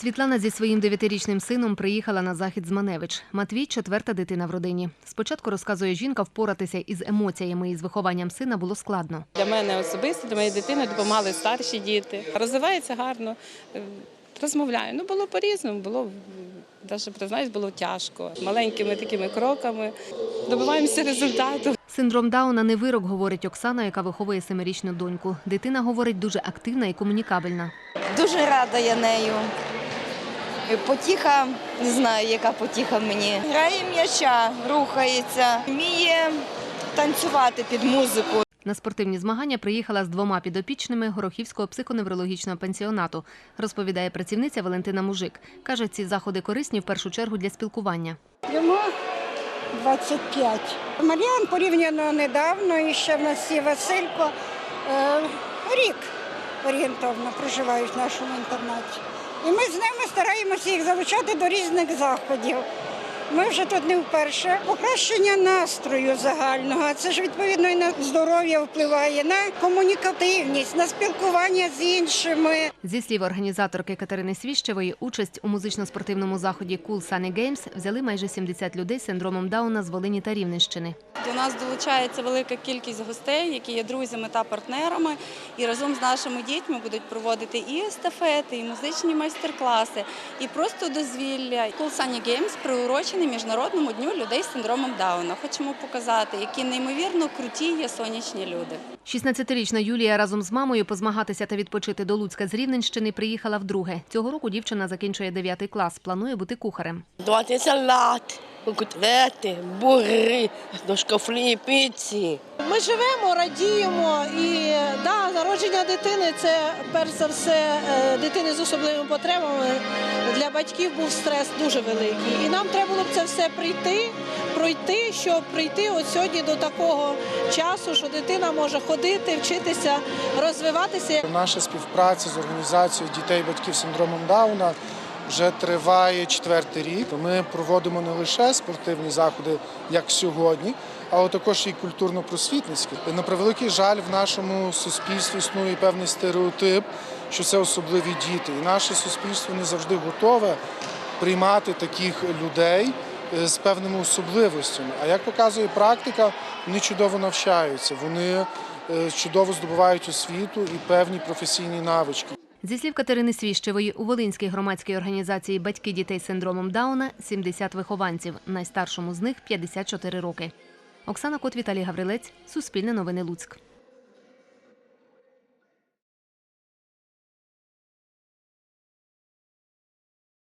Світлана зі своїм дев'ятирічним сином приїхала на захід з Маневич. Матвій четверта дитина в родині. Спочатку розказує жінка, впоратися із емоціями і з вихованням сина було складно. Для мене особисто, для моєї дитини допомагали старші діти. Розвивається гарно, е, розмовляю. Ну було по-різному, було навіть признаюсь, було тяжко. Маленькими такими кроками добиваємося результату. Синдром Дауна не вирок, говорить Оксана, яка виховує семирічну доньку. Дитина говорить дуже активна і комунікабельна. Дуже рада я нею. Потіха, не знаю, яка потіха мені. Грає м'яча, рухається, вміє танцювати під музику. На спортивні змагання приїхала з двома підопічними Горохівського психоневрологічного пансіонату, розповідає працівниця Валентина Мужик. Каже, ці заходи корисні в першу чергу для спілкування. Йому 25. Мар'ян порівняно недавно, і ще в нас є Василько. Е, Рік орієнтовно проживають в нашому інтернаті. І ми з ними стараємося їх залучати до різних заходів. Ми вже тут не вперше. Покращення настрою загального, це ж відповідно і на здоров'я впливає, на комунікативність, на спілкування з іншими. Зі слів організаторки Катерини Свіщевої, участь у музично-спортивному заході Cool Sunny Games взяли майже 70 людей з синдромом Дауна з Волині та Рівненщини. До нас долучається велика кількість гостей, які є друзями та партнерами, і разом з нашими дітьми будуть проводити і естафети, і музичні майстер-класи, і просто дозвілля. Cool Sunny Games приурочений Міжнародному дню людей з синдромом Дауна. Хочемо показати, які неймовірно круті є сонячні люди. 16-річна Юлія разом з мамою позмагатися та відпочити до Луцька з Рівненщини приїхала вдруге. Цього року дівчина закінчує 9 клас, планує бути кухарем. Давати салат, котлети, бургери, дошкафлі, піці. Ми живемо, радіємо і да, народження дитини це перш за все е, дитини з особливими потребами. Для батьків був стрес дуже великий. І нам треба було б це все прийти, пройти, щоб прийти от сьогодні до такого часу, що дитина може ходити, вчитися, розвиватися. Наша співпраця з організацією дітей батьків з синдромом Дауна вже триває четвертий рік. Ми проводимо не лише спортивні заходи, як сьогодні, але також і культурно-просвітницькі. На превеликий жаль, в нашому суспільстві існує певний стереотип, що це особливі діти. І наше суспільство не завжди готове приймати таких людей е, з певними особливостями. А як показує практика, вони чудово навчаються, вони е, чудово здобувають освіту і певні професійні навички. Зі слів Катерини Свіщевої, у Волинській громадській організації Батьки дітей з синдромом Дауна 70 вихованців, найстаршому з них 54 роки. Оксана Кот, Віталій Гаврилець, Суспільне новини Луцьк.